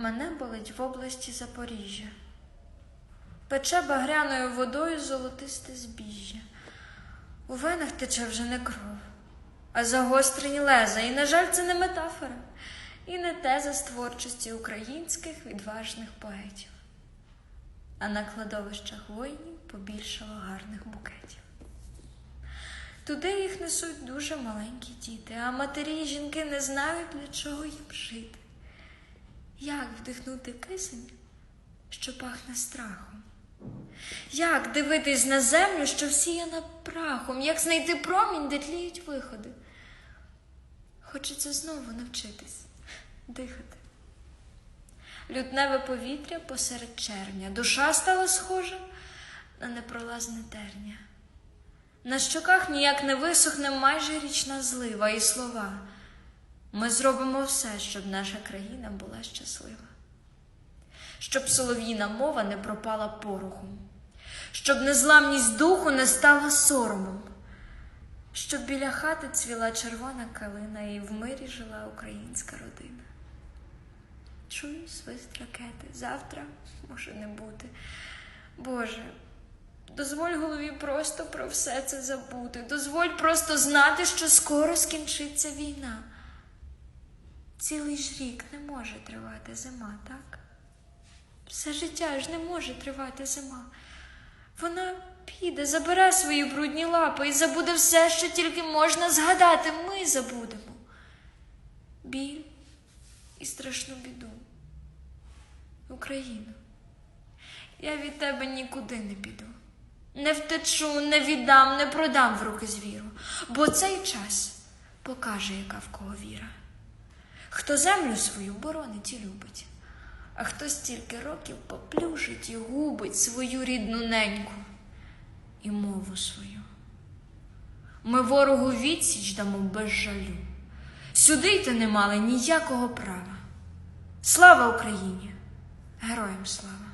Мене болить в області Запоріжжя. Пече багряною водою золотисте збіжжя. У венах тече вже не кров, а загострені леза. І, на жаль, це не метафора, і не теза з творчості українських відважних поетів. А на кладовищах воїнів побільшало гарних букетів. Туди їх несуть дуже маленькі діти, а матері і жінки не знають, для чого їм жити. Як вдихнути кисень, що пахне страхом? Як дивитись на землю, що всіяна прахом, як знайти промінь, де тліють виходи? Хочеться знову навчитись дихати. Лютневе повітря посеред червня, душа стала схожа на непролазне терня. На щоках ніяк не висохне майже річна злива і слова. Ми зробимо все, щоб наша країна була щаслива, щоб солов'їна мова не пропала порохом, щоб незламність духу не стала соромом, щоб біля хати цвіла червона калина і в мирі жила українська родина. Чую свист ракети. Завтра може не бути. Боже, дозволь голові просто про все це забути. Дозволь просто знати, що скоро скінчиться війна. Цілий ж рік не може тривати зима, так? Все життя ж не може тривати зима. Вона піде, забере свої брудні лапи і забуде все, що тільки можна згадати. Ми забудемо. Біль і страшну біду. Україну, я від тебе нікуди не піду. Не втечу, не віддам, не продам в руки звіру, бо цей час покаже, яка в кого віра. Хто землю свою боронить і любить, а хто стільки років поплюжить і губить свою рідну неньку і мову свою. Ми ворогу відсіч дамо без жалю. Сюди йти не мали ніякого права. Слава Україні! Героям слава!